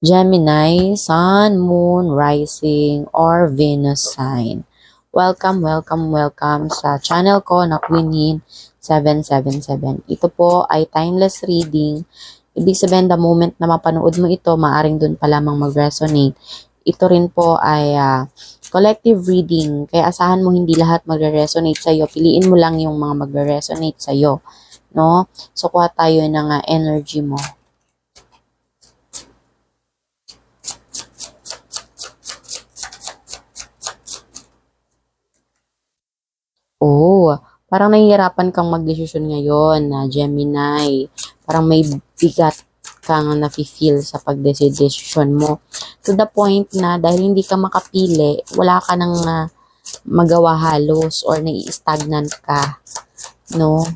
Gemini, Sun, Moon, Rising, or Venus sign. Welcome, welcome, welcome sa channel ko na Queenin 777. Ito po ay timeless reading. Ibig sabihin, the moment na mapanood mo ito, maaring dun pa lamang mag-resonate. Ito rin po ay ah, collective reading. Kaya asahan mo hindi lahat magre-resonate sa'yo. Piliin mo lang yung mga magre-resonate sa'yo. No? So, kuha tayo ng ah, energy mo. Oh, parang nahihirapan kang magdesisyon ngayon na Gemini. Parang may bigat kang nafe-feel sa pagdesisyon mo. To the point na dahil hindi ka makapili, wala ka nang ah, magawa halos or nai-stagnant ka. No?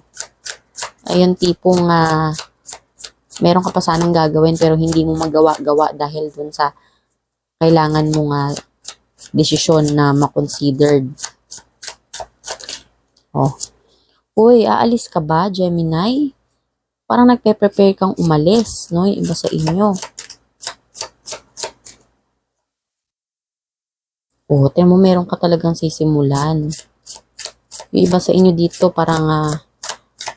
Ayun tipong ah, meron ka pa sanang gagawin pero hindi mo magawa-gawa dahil dun sa kailangan mo nga desisyon na makonsidered. Oh. Uy, aalis ka ba, Gemini? Parang nagpe-prepare kang umalis, no? Yung iba sa inyo. Oh, tiyan mo, meron ka talagang sisimulan. Yung iba sa inyo dito, parang ah,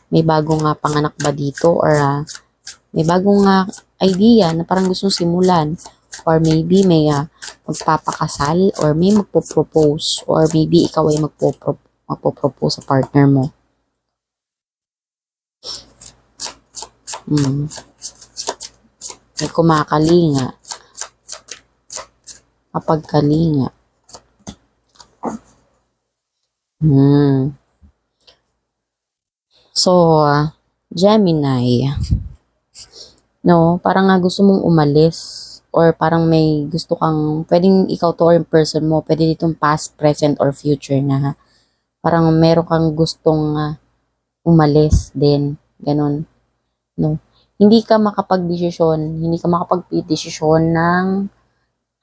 may bagong nga panganak ba dito or ah, may bagong nga idea na parang gustong simulan or maybe may ah, magpapakasal or may magpo-propose or maybe ikaw ay magpo-propose magpo-propose sa partner mo. Hmm. May kumakalinga. Kapagkalinga. Hmm. So, ah, Gemini. No, parang nga gusto mong umalis or parang may gusto kang, pwedeng ikaw to or yung person mo, pwede ditong past, present, or future na ha parang meron kang gustong ah, umalis din, ganun, no? Hindi ka makapag-desisyon, hindi ka makapag-desisyon ng,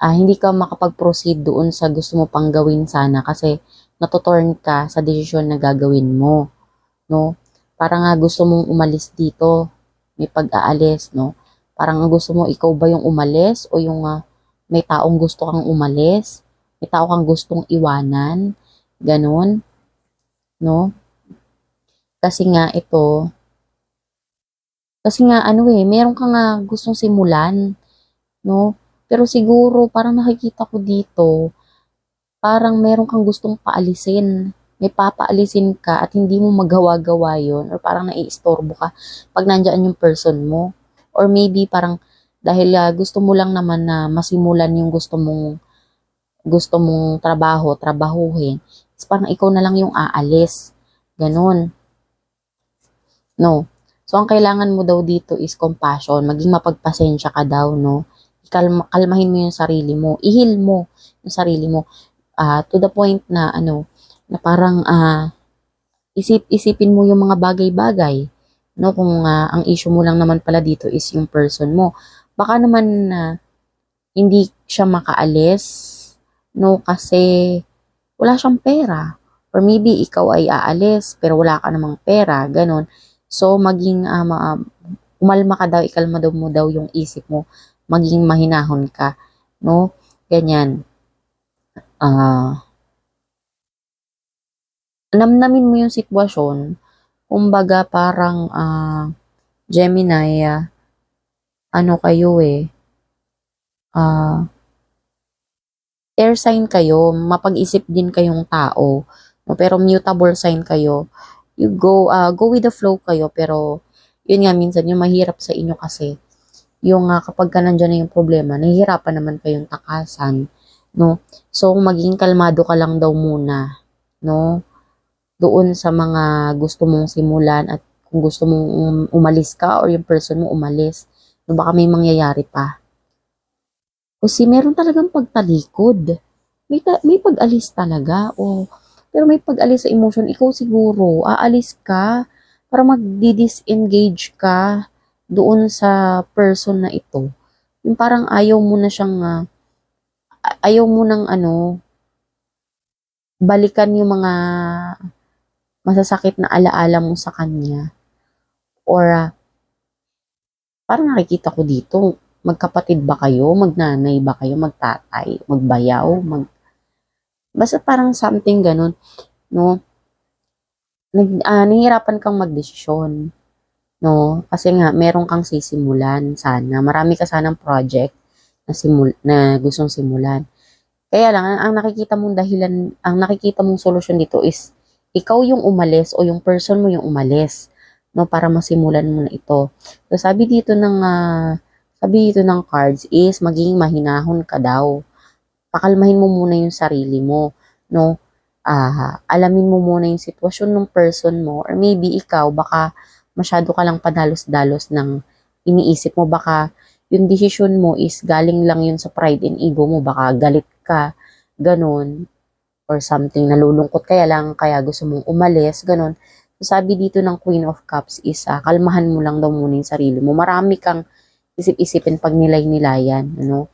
ah, hindi ka makapag-proceed doon sa gusto mo pang gawin sana kasi natutorn ka sa desisyon na gagawin mo, no? Parang nga gusto mong umalis dito, may pag-aalis, no? Parang ang gusto mo, ikaw ba yung umalis o yung ah, may taong gusto kang umalis, may tao kang gustong iwanan, ganun no? Kasi nga ito, kasi nga ano eh, meron ka nga gustong simulan, no? Pero siguro parang nakikita ko dito, parang meron kang gustong paalisin. May papaalisin ka at hindi mo magawa-gawa yon or parang naiistorbo ka pag nandyan yung person mo. Or maybe parang dahil ah, gusto mo lang naman na masimulan yung gusto mong gusto mong trabaho, trabahuhin, is parang ikaw na lang yung aalis. Ganon. No. So, ang kailangan mo daw dito is compassion. Maging mapagpasensya ka daw, no? Kalma, kalmahin mo yung sarili mo. Ihil mo yung sarili mo. Ah, to the point na, ano, na parang, ah, isip, isipin mo yung mga bagay-bagay. No? Kung ah, ang issue mo lang naman pala dito is yung person mo. Baka naman na hindi siya makaalis, no? Kasi wala siyang pera. Or maybe ikaw ay aalis pero wala ka namang pera, ganun. So maging um, um, umalma ka daw, ikalma daw mo daw yung isip mo, maging mahinahon ka, no? Ganyan. Ah namnamin mo yung sitwasyon. Kumbaga parang ah Gemini, ah, ano kayo eh, ah air sign kayo, mapag-isip din kayong tao, pero mutable sign kayo. You go, uh, go with the flow kayo, pero yun nga minsan yung mahirap sa inyo kasi yung uh, kapag ka nandyan na yung problema, nahihirapan naman kayong takasan, no? So, maging kalmado ka lang daw muna, no? Doon sa mga gusto mong simulan at kung gusto mong um, umalis ka or yung person mo umalis, no, baka may mangyayari pa. Kasi meron talagang pagtalikod. May, ta- may pag-alis talaga. O, pero may pag-alis sa emotion. Ikaw siguro, aalis ka para mag-disengage ka doon sa person na ito. Yung parang ayaw mo na siyang, uh, ayaw mo nang ano, balikan yung mga masasakit na alaala mo sa kanya. Or, uh, parang nakikita ko dito, Magkapatid ba kayo? Magnanay ba kayo? Magtatay? Magbayaw? Mag... Basta parang something ganun, no? Nag, ah, nahihirapan kang magdesisyon, no? Kasi nga, meron kang sisimulan sana. Marami ka sanang project na, simul na gustong simulan. Kaya lang, ang, ang nakikita mong dahilan, ang nakikita mong solusyon dito is, ikaw yung umalis o yung person mo yung umalis, no? Para masimulan mo na ito. So, sabi dito ng, ah, sabi dito ng cards is, maging mahinahon ka daw. Pakalmahin mo muna yung sarili mo, no? ah alamin mo muna yung sitwasyon ng person mo or maybe ikaw baka masyado ka lang padalos-dalos ng iniisip mo baka yung desisyon mo is galing lang yun sa pride and ego mo baka galit ka ganun or something nalulungkot kaya lang kaya gusto mong umalis ganun so, sabi dito ng Queen of Cups is ah, kalmahan mo lang daw muna yung sarili mo marami kang isip-isipin pag nilay-nilayan ano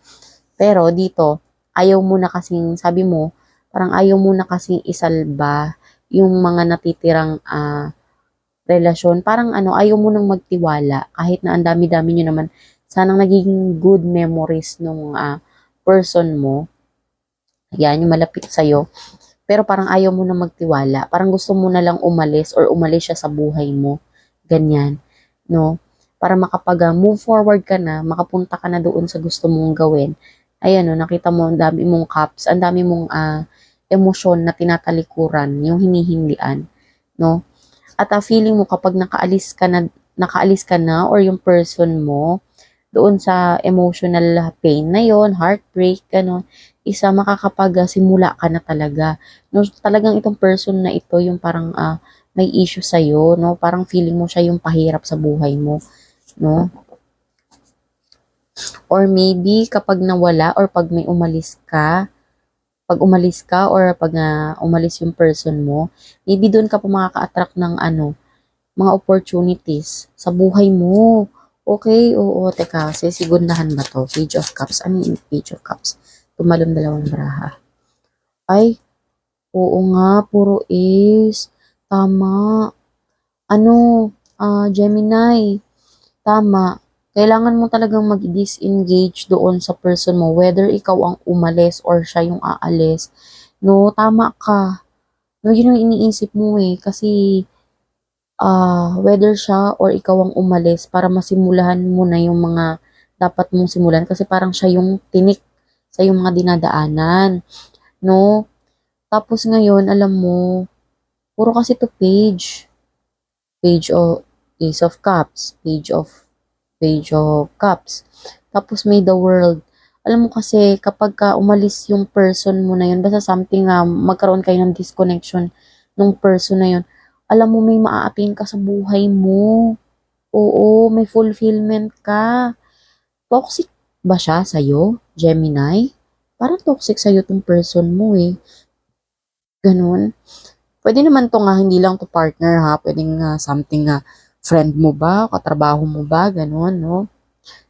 pero dito ayaw mo na kasing sabi mo parang ayaw mo na kasing isalba yung mga natitirang ah, relasyon. Parang ano, ayaw mo nang magtiwala kahit na ang dami-dami nyo naman sanang naging good memories nung ah, person mo. Yan, yung malapit sa'yo. Pero parang ayaw mo na magtiwala. Parang gusto mo na lang umalis or umalis siya sa buhay mo. Ganyan. No? Para makapag ah, forward ka na, makapunta ka na doon sa gusto mong gawin. Ayan, no, nakita mo, ang dami mong cups, ang dami mong ah, emosyon na tinatalikuran, yung hinihindian, no? At ah, feeling mo kapag nakaalis ka na, nakaalis ka na or yung person mo doon sa emotional pain na yon, heartbreak, gano'n, isa makakapag ah, simula ka na talaga. No, talagang itong person na ito yung parang ah, may issue sa no? Parang feeling mo siya yung pahirap sa buhay mo, no? Or maybe kapag nawala or pag may umalis ka, pag umalis ka or pag ah, umalis yung person mo, maybe doon ka pa makaka-attract ng ano, mga opportunities sa buhay mo. Okay, oo, teka, sigundahan ba to? Page of Cups. Ano yung Page of Cups? Tumalong dalawang baraha. Ay, oo nga, puro is. Tama. Ano, ah, Gemini. Tama. Kailangan mo talagang mag-disengage doon sa person mo, whether ikaw ang umalis or siya yung aalis. No, tama ka. No, yun yung iniisip mo eh. Kasi, ah, whether siya or ikaw ang umalis para masimulahan mo na yung mga dapat mong simulan. Kasi parang siya yung tinik sa yung mga dinadaanan. No? Tapos ngayon, alam mo, puro kasi to page. Page of Ace of Cups. Page of Page of Cups. Tapos may the world. Alam mo kasi, kapag ka umalis yung person mo na yun, basta something na magkaroon kayo ng disconnection ng person na yun, alam mo may maaapiin ka sa buhay mo. Oo, may fulfillment ka. Toxic ba siya sa'yo, Gemini? Parang toxic sa'yo tong person mo eh. Ganun. Pwede naman to nga, hindi lang to partner ha. Pwede nga something nga, friend mo ba, katrabaho mo ba, ganun, no?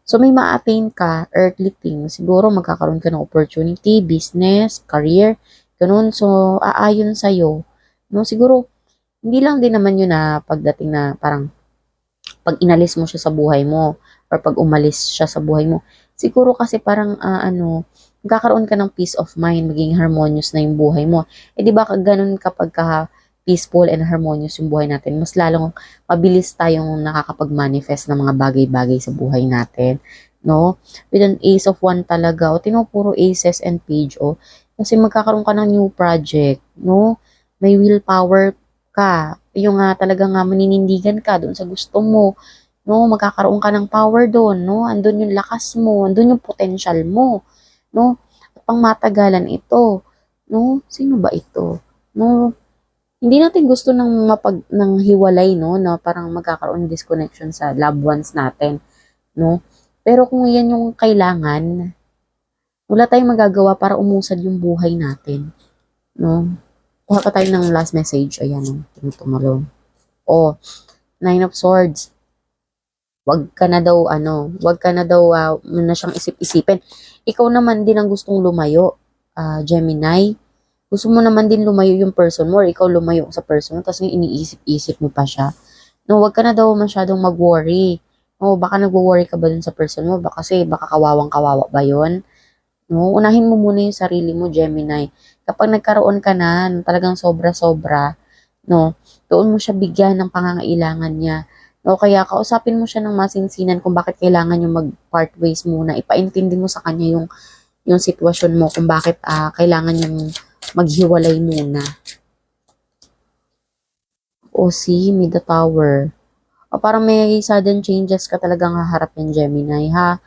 So, may ma-attain ka, earthly things. Siguro, magkakaroon ka ng opportunity, business, career, ganun. So, aayon sa'yo. No? Siguro, hindi lang din naman yun na pagdating na parang pag inalis mo siya sa buhay mo or pag umalis siya sa buhay mo. Siguro kasi parang ah, ano, magkakaroon ka ng peace of mind, maging harmonious na yung buhay mo. Eh di ba ganun kapag ka peaceful and harmonious yung buhay natin, mas lalong mabilis tayong nakakapag-manifest ng mga bagay-bagay sa buhay natin. No? With an ace of one talaga, o tinupuro aces and page, o. Kasi magkakaroon ka ng new project, no? May willpower ka. Yung nga talaga nga maninindigan ka doon sa gusto mo. No, magkakaroon ka ng power doon, no? Andun yung lakas mo, andun yung potential mo, no? At pang matagalan ito, no? Sino ba ito? No? Hindi natin gusto ng mapag ng hiwalay, no? Na parang magkakaroon disconnection sa loved ones natin, no? Pero kung yan yung kailangan, wala tayong magagawa para umusad yung buhay natin, no? Kuha pa tayo ng last message. Ayan, no? Tumutumalon. O, Nine of Swords. Wag ka na daw, ano, wag ka na daw, uh, na siyang isip-isipin. Ikaw naman din ang gustong lumayo, ah, Gemini. Gusto mo naman din lumayo yung person mo or ikaw lumayo sa person mo, tapos iniisip-isip mo pa siya. No, wag ka na daw masyadong mag-worry. O baka nagwo-worry ka ba dun sa person mo? Baka kasi baka kawawang kawawa ba yun? No, unahin mo muna yung sarili mo, Gemini. Kapag nagkaroon ka na ng talagang sobra-sobra, no, doon mo siya bigyan ng pangangailangan niya. No, kaya kausapin mo siya ng masinsinan kung bakit kailangan yung mag-part ways muna. Ipaintindi mo sa kanya yung yung sitwasyon mo kung bakit ah, kailangan yung maghiwalay muna. O see, may the tower. O parang may sudden changes ka talagang haharapin, Gemini, ha?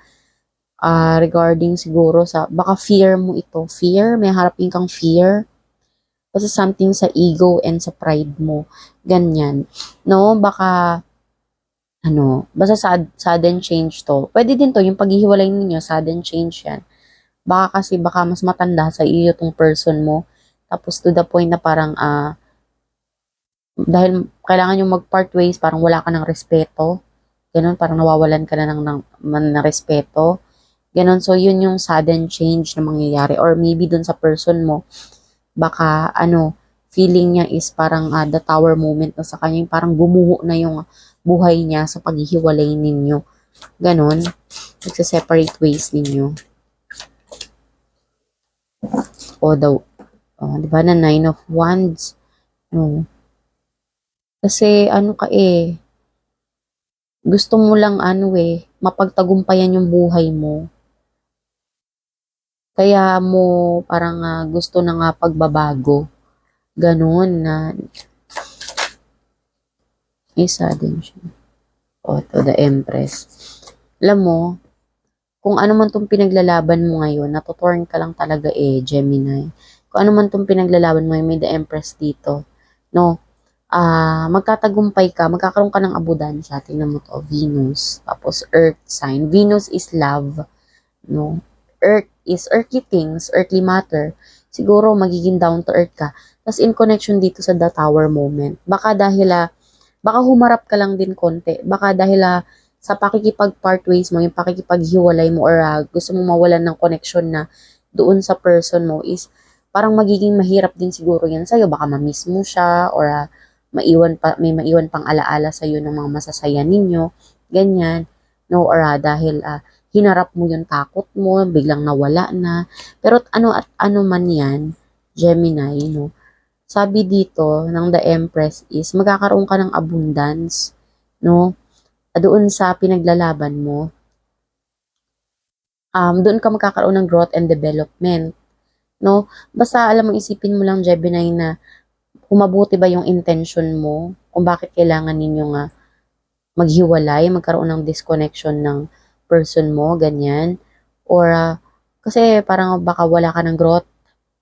Ah, regarding siguro sa, baka fear mo ito. Fear, may harapin kang fear. Basta something sa ego and sa pride mo. Ganyan. No, baka, ano, basta sad, sudden change to. Pwede din to, yung paghihiwalay ninyo, sudden change yan. Baka kasi, baka mas matanda sa iyo tong person mo. Tapos to the point na parang, ah, dahil kailangan yung mag-part ways, parang wala ka ng respeto. Ganun, parang nawawalan ka na ng, ng, ng respeto. Ganon, so yun yung sudden change na mangyayari. Or maybe dun sa person mo, baka ano, feeling niya is parang ah, the tower moment na sa kanya, parang gumuho na yung buhay niya sa paghihiwalay ninyo. Ganon, nagsa-separate ways ninyo. O daw, oh, di ba na nine of wands? No. Kasi ano ka eh, gusto mo lang ano eh, mapagtagumpayan yung buhay mo. Kaya mo parang ah, gusto na nga pagbabago. Ganun na isa din siya. O, to the Empress. Alam mo, kung ano man tong pinaglalaban mo ngayon, natutorn ka lang talaga eh, Gemini. Kung ano man tong pinaglalaban mo, may the Empress dito. No, ah magkatagumpay ka, magkakaroon ka ng abudansya. Tingnan mo to, Venus. Tapos Earth sign. Venus is love. No, Earth is earthly things, earthly matter. Siguro magiging down to earth ka. Tapos in connection dito sa the tower moment. Baka dahil ah, baka humarap ka lang din konti. Baka dahil ah, sa pakikipag-part ways mo, yung pakikipaghiwalay mo or ah, gusto mo mawalan ng connection na doon sa person mo is parang magiging mahirap din siguro yan sa'yo. Baka ma-miss mo siya or ah, maiwan pa, may maiwan pang alaala sa'yo ng mga masasaya ninyo. Ganyan. No, or ah, dahil ah, hinarap mo yung takot mo, biglang nawala na. Pero ano at ano man yan, Gemini, no, sabi dito ng The Empress is magkakaroon ka ng abundance, no? Doon sa pinaglalaban mo. Um, doon ka magkakaroon ng growth and development, no? Basta alam mo isipin mo lang Gemini na kung ba yung intention mo, kung bakit kailangan ninyo nga maghiwalay, magkaroon ng disconnection ng person mo, ganyan. Or, ah, kasi parang baka wala ka ng growth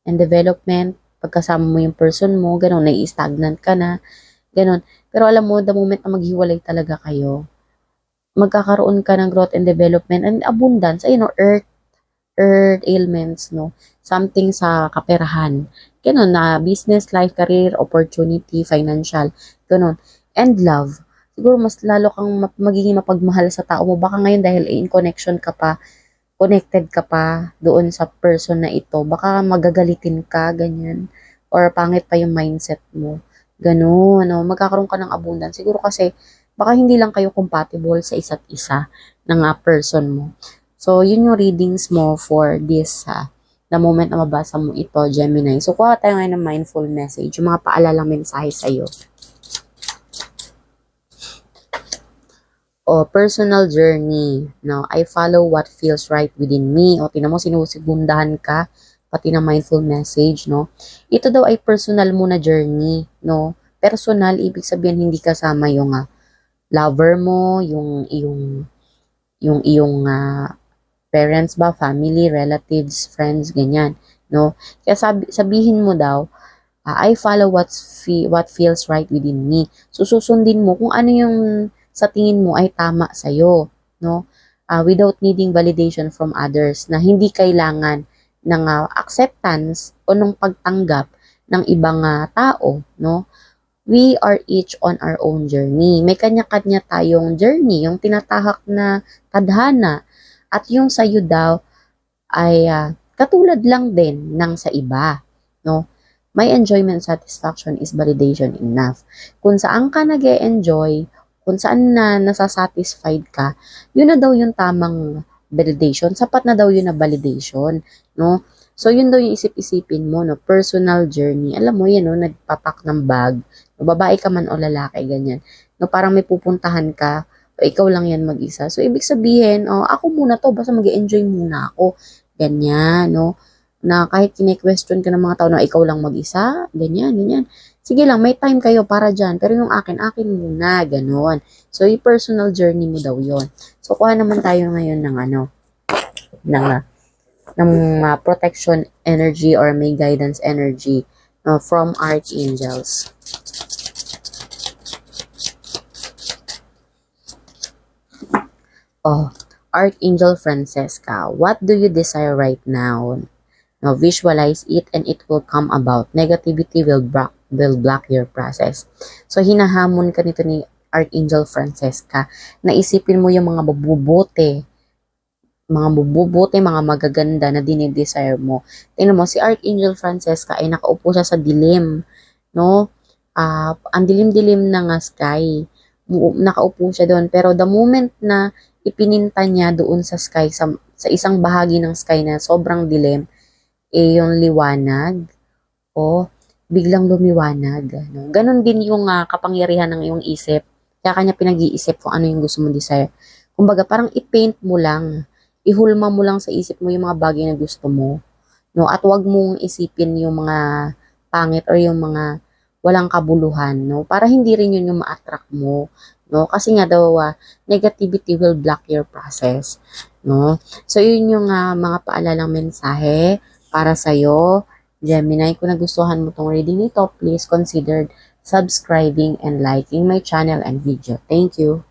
and development, pagkasama mo yung person mo, gano'n, nai-stagnant ka na, gano'n. Pero alam mo, the moment na maghiwalay talaga kayo, magkakaroon ka ng growth and development and abundance, ayun, earth, earth ailments, no, something sa kaperahan, gano'n, na business, life, career, opportunity, financial, gano'n, and love. Siguro mas lalo kang magiging mapagmahal sa tao mo. Baka ngayon dahil in connection ka pa, connected ka pa doon sa person na ito, baka magagalitin ka, ganyan. Or pangit pa yung mindset mo. Ganun, ano, magkakaroon ka ng abundance. Siguro kasi, baka hindi lang kayo compatible sa isa't isa ng ah, person mo. So, yun yung readings mo for this, ha, the moment na mabasa mo ito, Gemini. So, kuha tayo ngayon ng mindful message, yung mga paalalang mensahe sa'yo. o personal journey. No, I follow what feels right within me. O tinan mo, sinusigundahan ka, pati ng mindful message, no? Ito daw ay personal mo na journey, no? Personal, ibig sabihin hindi kasama yung ah, lover mo, yung yung yung iyong ah, parents ba, family, relatives, friends, ganyan, no? Kaya sabi, sabihin mo daw, ah, I follow what's fe- what feels right within me. So susundin mo kung ano yung sa tingin mo ay tama sa iyo, no? Ah, without needing validation from others na hindi kailangan ng ah, acceptance o ng pagtanggap ng ibang ah, tao, no? We are each on our own journey. May kanya-kanya tayong journey, yung tinatahak na tadhana at yung sa iyo daw ay ah, katulad lang din ng sa iba, no? My enjoyment satisfaction is validation enough. Kung saan ka nag enjoy kung saan na nasasatisfied ka, yun na daw yung tamang validation. Sapat na daw yun na validation, no? So, yun daw yung isip-isipin mo, no? Personal journey. Alam mo, yan, no? Nagpapak ng bag. No? Babae ka man o lalaki, ganyan. No? Parang may pupuntahan ka, ikaw lang yan mag-isa. So, ibig sabihin, oh, ako muna to, basta mag enjoy muna ako. Ganyan, no? Na kahit kine-question ka ng mga tao na ikaw lang mag-isa, ganyan, ganyan. Sige lang, may time kayo para dyan. Pero yung akin, akin muna, ganon. So, yung personal journey mo daw yon So, kuha naman tayo ngayon ng ano, ng, ng ah, protection energy or may guidance energy no, from archangels. Oh, Archangel Francesca, what do you desire right now? Now, visualize it and it will come about. Negativity will block, will block your process. So, hinahamon ka nito ni Archangel Francesca. Naisipin mo yung mga mabubuti, mga mabubuti, mga magaganda na dinidesire mo. Tingnan mo, si Archangel Francesca ay nakaupo siya sa dilim, no? Ah, ang dilim-dilim na nga sky. Nakaupo siya doon. Pero the moment na ipininta niya doon sa sky, sa, sa isang bahagi ng sky na sobrang dilim, eh yung liwanag, o biglang lumiwanag. No? Ganon din yung ah, kapangyarihan ng iyong isip. Kaya kanya pinag-iisip kung ano yung gusto mo desire. Kumbaga, parang i-paint mo lang. Ihulma mo lang sa isip mo yung mga bagay na gusto mo. No? At wag mong isipin yung mga pangit or yung mga walang kabuluhan. No? Para hindi rin yun yung ma-attract mo. No? Kasi nga daw, ah, negativity will block your process. No? So, yun yung ah, mga paalalang mensahe para sa'yo. Gemini, kung nagustuhan mo tong reading nito, please consider subscribing and liking my channel and video. Thank you.